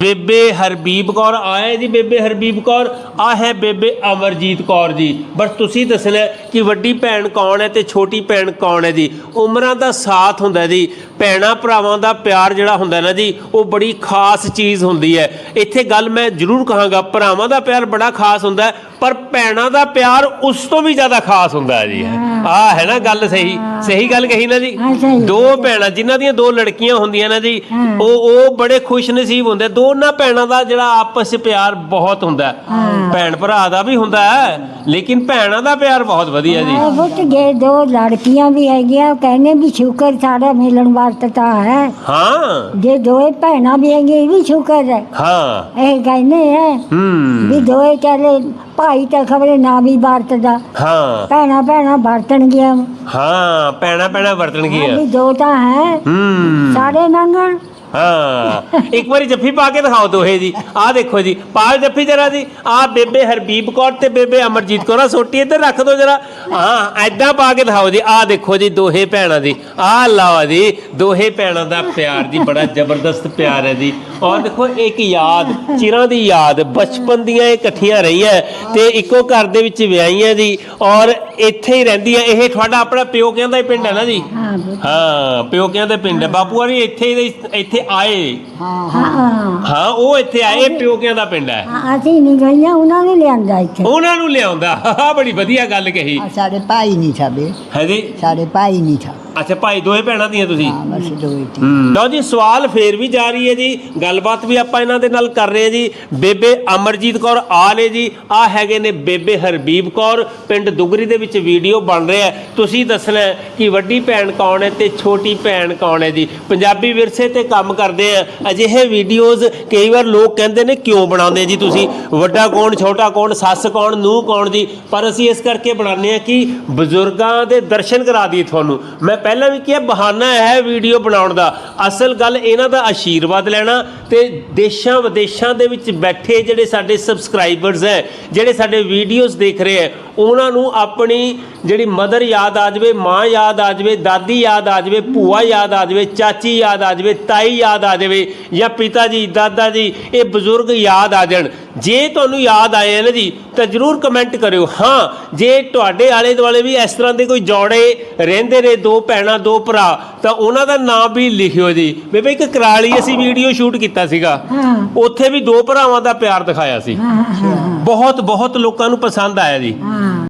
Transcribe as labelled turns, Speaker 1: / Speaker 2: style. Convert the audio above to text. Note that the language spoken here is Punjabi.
Speaker 1: ਬੇਬੇ ਹਰਬੀਬ ਕੌਰ ਆਏ ਜੀ, ਬੇਬੇ ਹਰਬੀਬ ਕੌਰ। ਆ ਹੈ ਬੇਬੇ ਅਮਰਜੀਤ ਕੌਰ ਜੀ। ਬਸ ਤੁਸੀਂ ਦੱਸਣਾ ਕਿ ਵੱਡੀ ਭੈਣ ਕੌਣ ਹੈ ਤੇ ਛੋਟੀ ਭੈਣ ਕੌਣ ਹੈ ਜੀ? ਉਮਰਾਂ ਦਾ ਸਾਥ ਹੁੰਦਾ ਜੀ। ਭੈਣਾ ਭਰਾਵਾਂ ਦਾ ਪਿਆਰ ਜਿਹੜਾ ਹੁੰਦਾ ਨਾ ਜੀ ਉਹ ਬੜੀ ਖਾਸ ਚੀਜ਼ ਹੁੰਦੀ ਹੈ। ਇੱਥੇ ਗੱਲ ਮੈਂ ਜ਼ਰੂਰ ਕਹਾਂਗਾ ਭਰਾਵਾਂ ਦਾ ਪਿਆਰ ਬੜਾ ਖਾਸ ਹੁੰਦਾ ਹੈ ਪਰ ਭੈਣਾਂ ਦਾ ਪਿਆਰ ਉਸ ਤੋਂ ਵੀ ਜ਼ਿਆਦਾ ਖਾਸ ਹੁੰਦਾ ਹੈ ਜੀ। ਆ ਹੈ ਨਾ ਗੱਲ ਸਹੀ ਸਹੀ ਗੱਲ ਕਹੀ ਨਾ ਜੀ। ਦੋ ਭੈਣਾਂ ਜਿਨ੍ਹਾਂ ਦੀਆਂ ਦੋ ਲੜਕੀਆਂ ਹੁੰਦੀਆਂ ਨਾ ਜੀ। ਉਹ ਉਹ ਬੜੇ ਖੁਸ਼ ਨਸੀਬ ਹੁੰਦੇ। ਦੋਨਾਂ ਭੈਣਾਂ ਦਾ ਜਿਹੜਾ ਆਪਸ 'ਚ ਪਿਆਰ ਬਹੁਤ ਹੁੰਦਾ। ਭੈਣ ਭਰਾ ਦਾ ਵੀ ਹੁੰਦਾ ਹੈ ਲੇਕਿਨ ਭੈਣਾਂ ਦਾ ਪਿਆਰ ਬਹੁਤ ਵਧੀਆ ਜੀ।
Speaker 2: ਪੁੱਤ ਜੇ ਦੋ ਲੜਕੀਆਂ ਵੀ ਹੈਗੀਆਂ ਉਹ ਕਹਿੰਦੇ ਵੀ ਸ਼ੁਕਰ ਸਾਡਾ ਮਿਲਣ ਵਰਤਤਾ ਹੈ।
Speaker 1: ਹਾਂ।
Speaker 2: ਜੇ ਦੋਏ ਭੈਣਾਂ ਵੀ ਹੈਗੀਆਂ ਇਹ ਵੀ ਸ਼ੁਕਰ ਹੈ।
Speaker 1: ਹਾਂ।
Speaker 2: ਇਹ ਕਹਿੰਦੇ ਹੈ
Speaker 1: ਹੂੰ।
Speaker 2: ਵੀ ਦੋਏ ਚੱਲੇ ਭਾਈ ਤਾਂ ਖਬਰੇ ਨਾ ਵੀ ਵਰਤਦਾ।
Speaker 1: ਹਾਂ।
Speaker 2: ਭੈਣਾਂ ਭੈਣਾਂ ਵਰਤਣਗੀਆਂ
Speaker 1: ਹਾਂ ਭੈਣਾਂ ਭੈਣਾਂ ਵਰਤਣਗੀਆਂ।
Speaker 2: ਵੀ ਦੋ ਤਾਂ ਹੈ।
Speaker 1: ਹੂੰ।
Speaker 2: ਸਾਰੇ ਮੰਗਣ
Speaker 1: ਹਾਂ। ਇੱਕ ਵਾਰੀ ਜੱਫੀ ਪਾ ਕੇ ਦਿਖਾਓ ਦੋਹੇ ਜੀ। ਆਹ ਦੇਖੋ ਜੀ ਪਾ ਜੱਫੀ ਜਰਾ ਜੀ। ਆਹ ਬੇਬੇ ਹਰਬੀਬ ਕੌਰ ਤੇ ਬੇਬੇ ਅਮਰਜੀਤ ਕੌਰ ਆ ਸੋਟੀ ਇੱਧਰ ਰੱਖ ਦਿਓ ਜਰਾ। ਹਾਂ ਐਦਾਂ ਪਾ ਕੇ ਦਿਖਾਓ ਜੀ। ਆਹ ਦੇਖੋ ਜੀ, ਦੋਹੇ ਭੈਣਾਂ ਦੀ। ਆਹ ਲਾਵਾ ਜੀ, ਦੋਹੇ ਭੈਣਾਂ ਦਾ ਪਿਆਰ ਜੀ, ਬੜਾ ਜ਼ਬਰਦਸਤ ਪਿਆਰ ਹੈ ਜੀ। ਔਰ ਦੇਖੋ, ਇੱਕ ਯਾਦ, ਚਿਰਾਂ ਦੀ ਯਾਦ, ਬਚਪਨ ਦੀਆਂ ਇਹ ਇਕੱਠੀਆਂ ਰਹੀਆਂ ਤੇ ਇੱਕੋ ਘਰ ਦੇ ਵਿੱਚ ਵਿਆਹੀਆਂ ਜੀ। ਔਰ ਇੱਥੇ ਹੀ ਰਹਿੰਦੀਆਂ ਇਹ ਤੁਹਾਡਾ ਆਪਣਾ ਪਿਓਕਿਆਂ ਦਾ ਹੀ ਪਿੰਡ ਹੈ ਨਾ ਜੀ?
Speaker 2: ਹਾਂ।
Speaker 1: ਹਾਂ ਪਿਓਕਿਆਂ ਦੇ ਪਿੰਡ ਹੈ। ਬਾਪੂ ਹਰੀ ਇੱਥੇ ਹੀ ਇੱਥੇ ਆਏ।
Speaker 2: ਹਾਂ
Speaker 1: ਹਾਂ। ਉਹ ਇੱਥੇ ਆਏ। ਇਹ ਪਿਓਕਿਆਂ ਦਾ ਪਿੰਡ ਹੈ।
Speaker 2: ਹਾਂ, ਅਸੀਂ ਨਹੀਂ ਗਈਆਂ ਉਹਨਾਂ ਨੇ ਲਿਆਂਦਾ ਇੱਥੇ।
Speaker 1: ਉਹਨਾਂ ਨੂੰ ਲਿਆਉਂਦਾ। ਆਹ ਬੜੀ ਵਧੀਆ ਗੱਲ ਕਹੀ।
Speaker 3: ਆ ਸਾਡੇ ਭਾਈ ਨਹੀਂ ਸਾਡੇ
Speaker 1: ਹੈ ਜੀ?
Speaker 3: ਸਾਡੇ ਭਾਈ ਨਹੀਂ ਥਾ
Speaker 1: ਅੱਛਾ ਭਾਈ ਦੋਏ ਭੈਣਾਂ ਦੀਆਂ ਤੁਸੀਂ?
Speaker 3: ਹਾਂ ਬਸ ਦੋ ਹੀ। ਥੀ
Speaker 1: ਲਓ ਜੀ ਸਵਾਲ ਫੇਰ ਵੀ ਜਾਰੀ ਹੈ ਜੀ। ਗੱਲਬਾਤ ਵੀ ਆਪਾਂ ਇਹਨਾਂ ਦੇ ਨਾਲ ਕਰ ਰਹੇ ਹਾਂ ਜੀ। ਬੇਬੇ ਅਮਰਜੀਤ ਕੌਰ ਆਲੇ ਜੀ। ਆ ਹੈਗੇ ਨੇ ਬੇਬੇ ਹਰਬੀਬ ਕੌਰ ਪਿੰਡ ਦੁਗਰੀ ਦੇ ਵਿੱਚ ਵੀਡੀਓ ਬਣ ਰਿਹਾ ਹੈ। ਤੁਸੀਂ ਦੱਸਣਾ ਕਿ ਵੱਡੀ ਭੈਣ ਕੌਣ ਹੈ ਤੇ ਛੋਟੀ ਭੈਣ ਕੌਣ ਹੈ ਜੀ। ਪੰਜਾਬੀ ਵਿਰਸੇ ਤੇ ਕੰਮ ਕਰਦੇ ਆ। ਅਜਿਹੇ ਵੀਡੀਓਜ਼ ਕਈ ਵਾਰ ਲੋਕ ਕਹਿੰਦੇ ਨੇ, ਕਿਉਂ ਬਣਾਉਂਦੇ ਜੀ ਤੁਸੀਂ? ਵੱਡਾ ਕੌਣ, ਛੋਟਾ ਕੌਣ, ਸੱਸ ਕੌਣ ਨੂੰ ਕੌਣ ਜੀ? ਪਰ ਅਸੀਂ ਇਸ ਕਰਕੇ ਬਣਾਉਂਦੇ ਆ ਕਿ ਬਜ਼ੁਰਗਾਂ ਦੇ ਦਰਸ਼ਨ ਕਰਾ ਦਈਏ ਤੁਹਾਨੂੰ। ਮੈਂ ਪਹਿਲਾਂ ਵੀ ਕਿਹਾ, ਬਹਾਨਾ ਹੈ ਵੀਡੀਓ ਬਣਾਉਣ ਦਾ। ਅਸਲ ਗੱਲ ਇਹਨਾਂ ਦਾ ਆਸ਼ੀਰਵਾਦ ਲੈਣਾ ਤੇ ਦੇਸ਼ਾਂ ਵਿਦੇਸ਼ਾਂ ਦੇ ਵਿੱਚ ਬੈਠੇ ਜਿਹੜੇ ਸਾਡੇ ਸਬਸਕ੍ਰਾਈਬਰਸ ਹੈ, ਜਿਹੜੇ ਸਾਡੇ ਵੀਡੀਓਜ਼ ਦੇਖ ਰਹੇ ਹੈ ਉਹਨਾਂ ਨੂੰ ਆਪਣੀ ਜਿਹੜੀ ਮਦਰ ਯਾਦ ਆ ਜਾਵੇ, ਮਾਂ ਯਾਦ ਆ ਜਾਵੇ, ਦਾਦੀ ਯਾਦ ਆ ਜਾਵੇ, ਭੂਆ ਯਾਦ ਆ ਜਾਵੇ, ਚਾਚੀ ਯਾਦ ਆ ਜਾਵੇ, ਤਾਈ ਯਾਦ ਆ ਜਾਵੇ ਜਾਂ ਪਿਤਾ ਜੀ, ਦਾਦਾ ਜੀ, ਇਹ ਬਜ਼ੁਰਗ ਯਾਦ ਆ ਜਾਣ। ਜੇ ਤੁਹਾਨੂੰ ਯਾਦ ਆਏ ਹੈ ਨਾ ਜੀ ਤਾਂ ਜਰੂਰ ਕਮੈਂਟ ਕਰਿਓ। ਹਾਂ ਜੇ ਤੁਹਾਡੇ ਆਲੇ ਦੁਆਲੇ ਵੀ ਇਸ ਤਰ੍ਹਾਂ ਦੇ ਕੋਈ ਜੋੜੇ ਰਹਿੰਦੇ ਨੇ ਦੋ ਭੈਣਾਂ ਦੋ ਭਰਾ ਤਾਂ ਉਹਨਾਂ ਦਾ ਨਾਮ ਵੀ ਲਿਖਿਓ ਜੀ। ਬੇਬੇ ਇੱਕ ਕਰਾਲੀ ਅਸੀਂ ਵੀਡੀਓ ਸ਼ੂਟ ਕੀਤਾ ਸੀਗਾ। ਉੱਥੇ ਵੀ ਦੋ ਭਰਾਵਾਂ ਦਾ ਪਿਆਰ ਦਿਖਾਇਆ ਸੀ। ਬਹੁਤ ਬਹੁਤ ਲੋਕਾਂ ਨੂੰ ਪਸੰਦ ਆਇਆ ਜੀ।